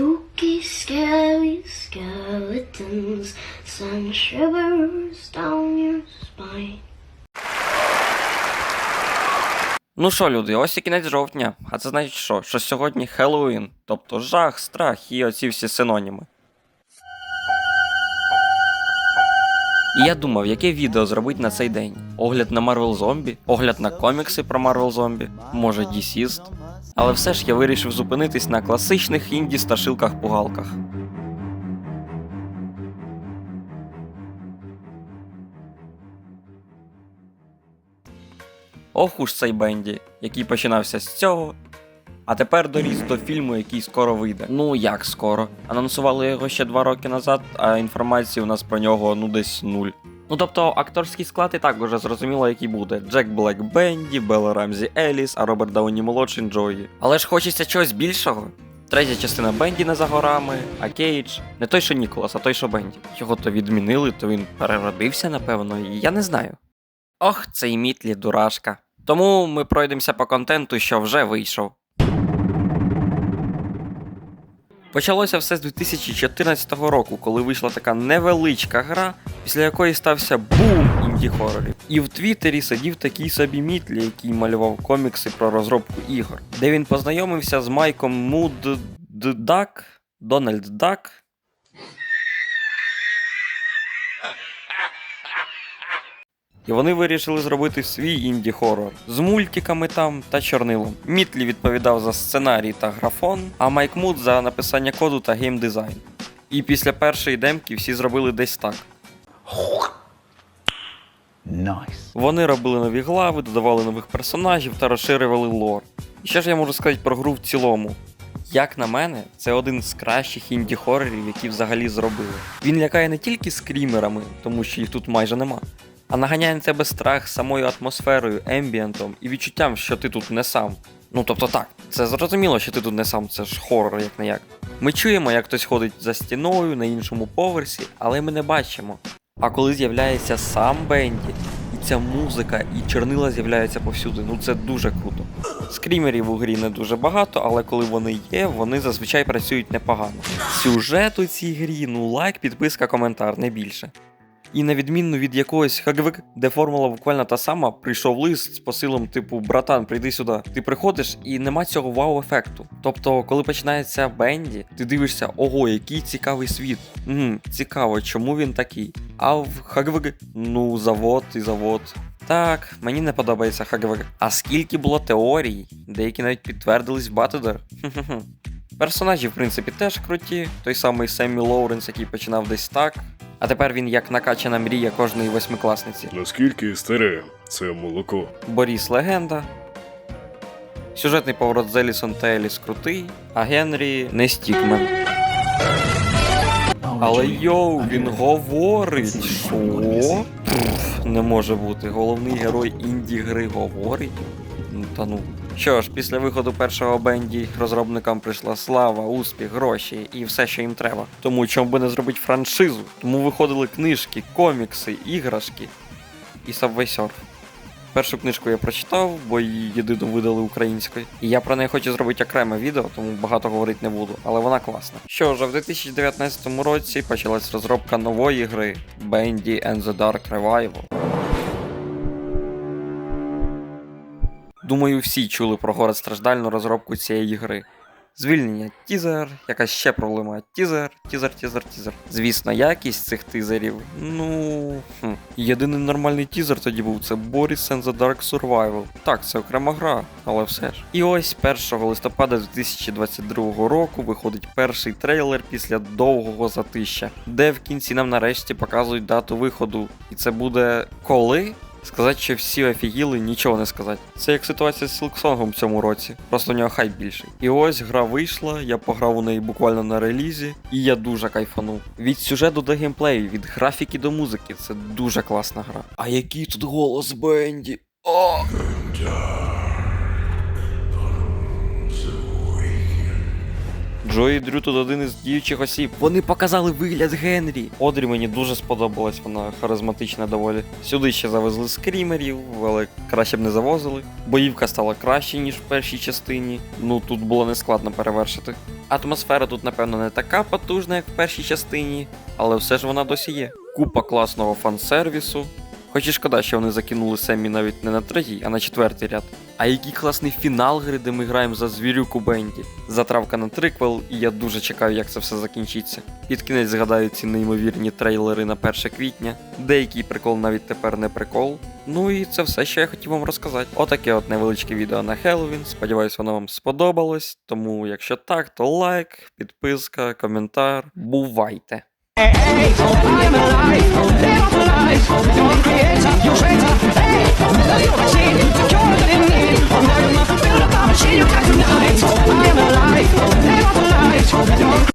Spooky, scary skeletons send shivers down your spine. Ну що, люди, ось і кінець жовтня. А це значить що? Що сьогодні Хеллоуін, тобто жах, страх і оці всі синоніми. І я думав, яке відео зробити на цей день. Огляд на Marvel Zombie, огляд на комікси про Marvel Zombie, може Deceased. Але все ж я вирішив зупинитись на класичних інді страшилках-пугалках. Ох уж цей Бенді, який починався з цього. А тепер доріс до фільму, який скоро вийде. Ну як скоро? Анонсували його ще два роки назад, а інформації у нас про нього ну десь нуль. Ну тобто акторський склад і так уже зрозуміло, який буде. Джек Блек Бенді, Белла Рамзі Еліс, а Роберт Дауні молодший Джої. Але ж хочеться чогось більшого. Третя частина Бенді не за горами, а Кейдж не той, що Ніколас, а той, що Бенді. Його то відмінили, то він переродився, напевно, і я не знаю. Ох, цей мітлі дурашка. Тому ми пройдемося по контенту, що вже вийшов. Почалося все з 2014 року, коли вийшла така невеличка гра, після якої стався бум інді-хорорів. І в Твіттері сидів такий собі Мітлі, який малював комікси про розробку ігор, де він познайомився з Майком Муд Дак, Дональд Дак. І вони вирішили зробити свій інді-хорор з мультиками там та чорнилом. Мітлі відповідав за сценарій та графон, а Майк Муд за написання коду та геймдизайн. І після першої демки всі зробили десь так. Nice. Вони робили нові глави, додавали нових персонажів та розширювали лор. І що ж я можу сказати про гру в цілому? Як на мене, це один з кращих інді-хорорів, які взагалі зробили. Він лякає не тільки скрімерами, тому що їх тут майже нема, а наганяє на тебе страх самою атмосферою, ембієнтом і відчуттям, що ти тут не сам. Ну тобто так, це зрозуміло, що ти тут не сам, це ж хорор, як не як. Ми чуємо, як хтось ходить за стіною на іншому поверсі, але ми не бачимо. А коли з'являється сам Бенді, і ця музика, і чорнила з'являються повсюди, ну це дуже круто. Скрімерів у грі не дуже багато, але коли вони є, вони зазвичай працюють непогано. Сюжет у цій грі, ну лайк, підписка, коментар, не більше. І на відміну від якогось хагвик, де формула буквально та сама, прийшов лист з посилом, типу, братан, прийди сюди. Ти приходиш і нема цього вау-ефекту. Тобто, коли починається Бенді, ти дивишся, ого, який цікавий світ. Угу, цікаво, чому він такий. А в хагвик, ну, завод і завод. Так, мені не подобається хагвик. А скільки було теорій, деякі навіть підтвердились Батедер. Персонажі, в принципі, теж круті. Той самий Семмі Лоуренс, який починав десь так. А тепер він як накачана мрія кожної восьмикласниці. Наскільки старе це молоко? Боріс легенда. Сюжетний поворот з Елісон та Еліс крутий, а Генрі не стікмен. Але йоу, він говорить. Що? Пф, Не може бути. Головний герой інді гри говорить. Та ну. Що ж, після виходу першого бенді розробникам прийшла слава, успіх, гроші і все, що їм треба. Тому чому би не зробити франшизу? Тому виходили книжки, комікси, іграшки і Subway. Першу книжку я прочитав, бо її єдину видали українською. І я про неї хочу зробити окреме відео, тому багато говорити не буду, але вона класна. Що ж, в 2019 році почалась розробка нової гри Bendy and the Dark Revival. Думаю, всі чули про городстраждальну розробку цієї гри. Звільнення тізер, якась ще проблема. Тізер, тізер, тізер, тізер. Звісно, якість цих тизерів. Ну. Хм. Єдиний нормальний тізер тоді був це Boris and the Dark Survival. Так, це окрема гра, але все ж. І ось 1 листопада 2022 року виходить перший трейлер після довгого затища, де в кінці нам нарешті показують дату виходу. І це буде коли? Сказати, що всі офігіли, нічого не сказати. Це як ситуація з Сілксонгом в цьому році, просто у нього хайп більший. І ось гра вийшла, я пограв у неї буквально на релізі, і я дуже кайфанув. Від сюжету до геймплею, від графіки до музики, це дуже класна гра. А який тут голос Бенді? О! Джої Дрю тут один із діючих осіб. Вони показали вигляд Генрі. Одрі мені дуже сподобалась, вона харизматична доволі. Сюди ще завезли скрімерів, але краще б не завозили. Боївка стала краще, ніж в першій частині. Ну тут було нескладно перевершити. Атмосфера тут, напевно, не така потужна, як в першій частині, але все ж вона досі є. Купа класного фан-сервісу. Хоч і шкода, що вони закинули Семі навіть не на третій, а на четвертий ряд. А який класний фінал гри, де ми граємо за звірюку Бенді. Затравка на триквел, і я дуже чекаю, як це все закінчиться. Під кінець згадаю ці неймовірні трейлери на 1 квітня. Деякий прикол навіть тепер не прикол. Ну і це все, що я хотів вам розказати. Отаке от невеличке відео на Хеллоуін. Сподіваюсь, воно вам сподобалось. Тому, якщо так, то лайк, підписка, коментар. Бувайте!